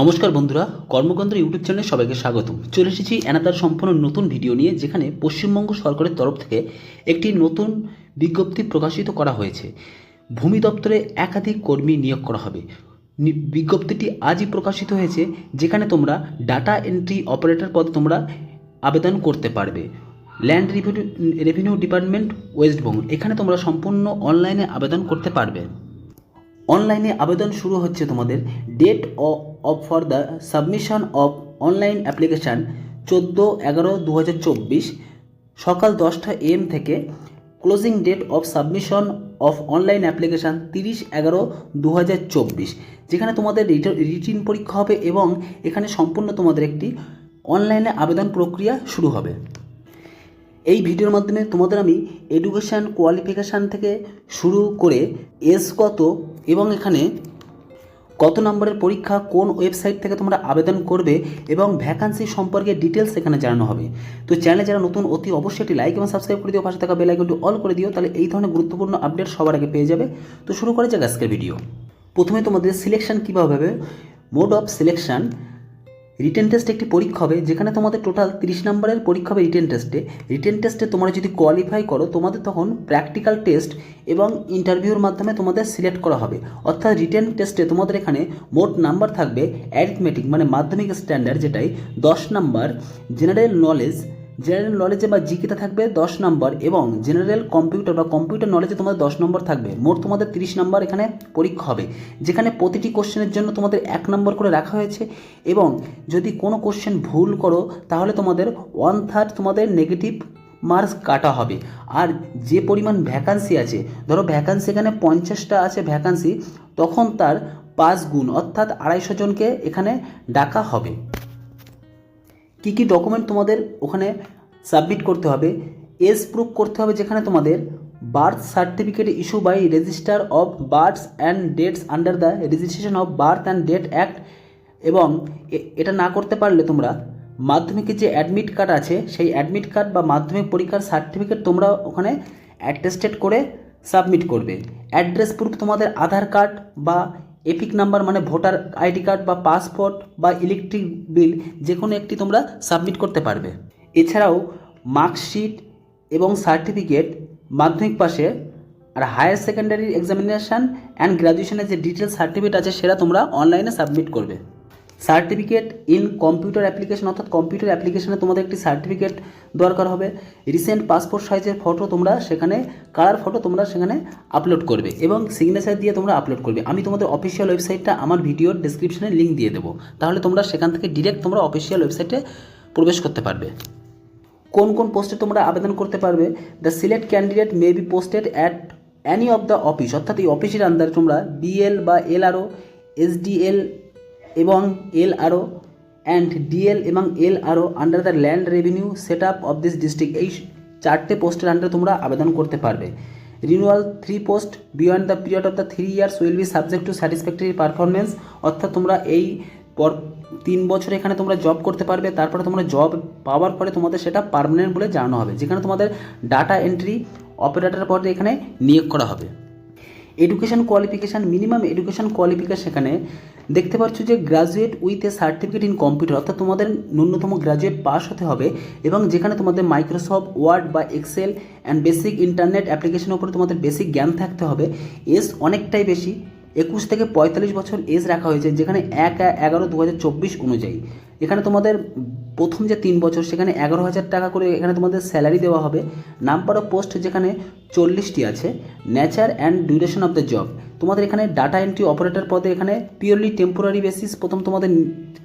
নমস্কার বন্ধুরা, কর্মকেন্দ্র ইউটিউব চ্যানেলে সবাইকে স্বাগতম। চলে এসেছি অ্যানাদার সম্পূর্ণ নতুন ভিডিও নিয়ে, যেখানে পশ্চিমবঙ্গ সরকারের তরফ থেকে একটি নতুন বিজ্ঞপ্তি প্রকাশিত করা হয়েছে। ভূমি দপ্তরে একাধিক কর্মী নিয়োগ করা হবে। বিজ্ঞপ্তিটি আজই প্রকাশিত হয়েছে, যেখানে তোমরা ডাটা এন্ট্রি অপারেটর পদে তোমরা আবেদন করতে পারবে। ল্যান্ড রেভিনিউ রেভিনিউ ডিপার্টমেন্ট ওয়েস্টবঙ্গ এখানে তোমরা সম্পূর্ণ অনলাইনে আবেদন করতে পারবে। অনলাইনে আবেদন শুরু হচ্ছে তোমাদের date of for the submission of online application চোদ্দ এগারো দু সকাল দশটা এম থেকে closing date of submission of online application তিরিশ এগারো দু যেখানে তোমাদের রিটিন পরীক্ষা হবে এবং এখানে সম্পূর্ণ তোমাদের একটি অনলাইনে আবেদন প্রক্রিয়া শুরু হবে। এই ভিডিওর মাধ্যমে তোমাদের আমি এডুকেশান কোয়ালিফিকেশান থেকে শুরু করে এস কত এবং এখানে কত নম্বরের পরীক্ষা, কোন ওয়েবসাইট থেকে তোমরা আবেদন করবে এবং ভ্যাকান্সি সম্পর্কে ডিটেলস এখানে জানানো হবে। তো চ্যানেলে যারা নতুন, অতি অবশ্যই একটি লাইক এবং সাবস্ক্রাইব করে দিও, পাশে থাকা বেল আইকনটি অল করে দিও, তাহলে এই ধরনের গুরুত্বপূর্ণ আপডেট সবার আগে পেয়ে যাবে। তো শুরু করা যাক আজকের ভিডিও। প্রথমে তোমাদের সিলেকশন কীভাবে হবে? Mode of selection written test একটি পরীক্ষা হবে, যেখানে তোমাদের টোটাল তিরিশ নম্বরের পরীক্ষা হবে রিটেন টেস্টে রিটেন টেস্টে তোমরা যদি কোয়ালিফাই করো, তোমাদের তখন প্র্যাকটিক্যাল টেস্ট এবং ইন্টারভিউর মাধ্যমে তোমাদের সিলেক্ট করা হবে। অর্থাৎ রিটেন টেস্টে তোমাদের এখানে মোট নাম্বার থাকবে অ্যারিথমেটিক মানে মাধ্যমিক স্ট্যান্ডার্ড যেটাই, দশ নাম্বার জেনারেল নলেজ জেনারেল নলেজে বা জিকেতে থাকবে দশ নম্বর এবং জেনারেল কম্পিউটার বা কম্পিউটার নলেজে তোমাদের দশ নম্বর থাকবে। মোট তোমাদের তিরিশ নম্বর এখানে পরীক্ষা হবে। যেখানে প্রতিটি কোশ্চেনের জন্য তোমাদের এক নম্বর করে রাখা হয়েছে এবং যদি কোনো কোশ্চেন ভুল করো, তাহলে তোমাদের ওয়ান থার্ড তোমাদের নেগেটিভ মার্কস কাটা হবে। আর যে পরিমাণ ভ্যাকান্সি আছে, ধরো ভ্যাকান্সি এখানে পঞ্চাশটা আছে ভ্যাকান্সি তখন তার পাঁচ গুণ, অর্থাৎ আড়াইশো জনকে এখানে ডাকা হবে। কী কী ডকুমেন্ট তোমাদের ওখানে সাবমিট করতে হবে? এজ প্রুফ করতে হবে যেখানে তোমাদের birth certificate issue by register of births and deaths under the registration of birth and death act এবং এটা না করতে পারলে তোমরা মাধ্যমিকে যে অ্যাডমিট কার্ড আছে, সেই অ্যাডমিট কার্ড বা মাধ্যমিক পরীক্ষার সার্টিফিকেট তোমরা ওখানে অ্যাটেস্টেড করে সাবমিট করবে। অ্যাড্রেস প্রুফ তোমাদের আধার কার্ড বা এপিক নাম্বার মানে ভোটার আইডি কার্ড বা পাসপোর্ট বা ইলেকট্রিক বিল যে কোনো একটি তোমরা সাবমিট করতে পারবে। এছাড়াও মার্কশিট এবং সার্টিফিকেট, মাধ্যমিক পাশে আর হায়ার সেকেন্ডারি এক্সামিনেশান অ্যান্ড গ্র্যাজুয়েশনের যে ডিটেল সার্টিফিকেট আছে সেটা তোমরা অনলাইনে সাবমিট করবে। সার্টিফিকেট ইন কম্পিউটার অ্যাপ্লিকেশন, অর্থাৎ কম্পিউটার অ্যাপ্লিকেশনে তোমাদের একটি সার্টিফিকেট দরকার হবে। রিসেন্ট পাসপোর্ট সাইজের ফটো তোমরা সেখানে, কালার ফটো তোমরা সেখানে আপলোড করবে এবং সিগনেচার দিয়ে তোমরা আপলোড করবে। আমি তোমাদের অফিসিয়াল ওয়েবসাইটটা আমার ভিডিওর ডিসক্রিপশনে লিঙ্ক দিয়ে দেবো। তাহলে তোমরা সেখান থেকে ডিরেক্ট তোমরা অফিসিয়াল ওয়েবসাইটে প্রবেশ করতে পারবে। কোন কোন পোস্টে তোমরা আবেদন করতে পারবে? The select candidate may be posted at any of the office অর্থাৎ এই অফিসের আন্ডারে তোমরা বিএল বা এলআরও এসডিএল এবং এলআরও অ্যান্ড ডিএল এবং LRO under the land revenue set up of this district এই চারটে পোস্টের আন্ডারে তোমরা আবেদন করতে পারবে। Renewal three post beyond the period of the three years will be subject to satisfactory performance অর্থাৎ তোমরা এই পর তিন বছর এখানে তোমরা জব করতে পারবে, তারপরে তোমরা জব পাওয়ার পরে তোমাদের সেটা পারমানেন্ট বলে জানানো হবে। যেখানে তোমাদের ডাটা এন্ট্রি অপারেটর পদে এখানে নিয়োগ করা হবে। Education qualification minimum education qualification সেখানে দেখতে পাচ্ছ যে graduate with a certificate in computer অর্থাৎ তোমাদের ন্যূনতম গ্রাজুয়েট পাস হতে হবে এবং যেখানে তোমাদের মাইক্রোসফট ওয়ার্ড বা এক্সেল অ্যান্ড বেসিক ইন্টারনেট অ্যাপ্লিকেশনের উপরে তোমাদের বেসিক জ্ঞান থাকতে হবে এজ অনেকটাই বেশি। একুশ থেকে পঁয়তাল্লিশ বছর এজ রাখা হয়েছে, যেখানে এক, এগারো দু অনুযায়ী। এখানে তোমাদের প্রথম যে তিন বছর, সেখানে এগারো হাজার টাকা করে এখানে তোমাদের স্যালারি দেওয়া হবে। নাম্বার অফ পোস্ট যেখানে চল্লিশটি আছে nature and duration of the job তোমাদের এখানে ডাটা এন্ট্রি অপারেটর পদে এখানে পিওরলি টেম্পোরারি বেসিস প্রথম তোমাদের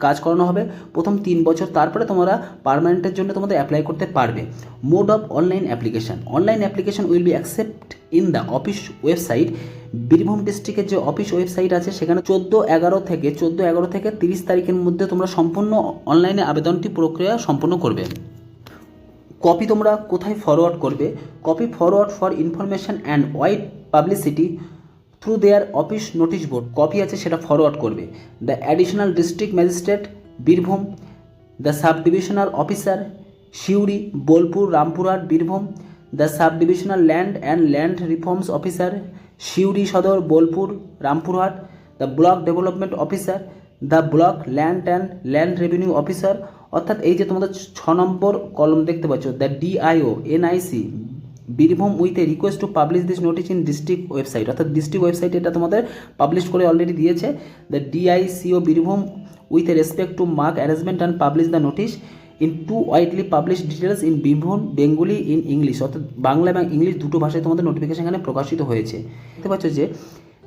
কাজ করানো হবে। প্রথম তিন বছর, তারপরে তোমরা পার্মানেন্টের জন্য তোমাদের অ্যাপ্লাই করতে পারবে। Mode of online application online application will be accept in the office website Birbhum ডিস্ট্রিক্টের যে অফিস ওয়েবসাইট আছে, সেখানে চোদ্দ এগারো থেকে, চোদ্দ এগারো থেকে তিরিশ তারিখের মধ্যে তোমরা সম্পূর্ণ অনলাইনে আবেদনটি প্রক্রিয়া সম্পন্ন করবে। কপি তোমরা কোথায় ফরওয়ার্ড করবে? Copy forward for information and wide publicity through their office notice board copy আছে, সেটা ফরওয়ার্ড করবে। The additional district magistrate Birbhum. The sub divisional officer Suri Bolpur, Rampurhat, Birbhum. The sub divisional land and land reforms officer Suri Sadar, Bolpur, Rampurhat, the block development officer, the block land and land revenue officer. অর্থাৎ এই যে তোমাদের ছ নম্বর কলম দেখতে পাচ্ছ, the DIO, NIC, Birbhum with a request to publish this notice in district website. অর্থাৎ ডিস্ট্রিক্ট ওয়েবসাইট এটা তোমাদের পাবলিশ করে অলরেডি দিয়েছে। The DICO Birbhum with a respect to mark arrangement and publish the notice in to widely publish details in বিভন Bengali in English অর্থাৎ বাংলা এবং English দুটো ভাষায় তোমাদের নোটিফিকেশন এখানে প্রকাশিত হয়েছে। দেখতে পাচ্ছ যে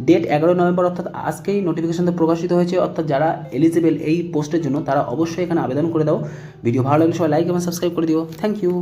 ডেট এগারো নভেম্বর, অর্থাৎ আজকেই নোটিফিকেশন প্রকাশিত হয়েছে। অর্থাৎ যারা এলিজিবল এই পোস্টের জন্য, তারা অবশ্যই এখানে আবেদন করে দাও। ভিডিও ভালো লাগলে সবাই লাইক এবং সাবস্ক্রাইব করে দিও। Thank you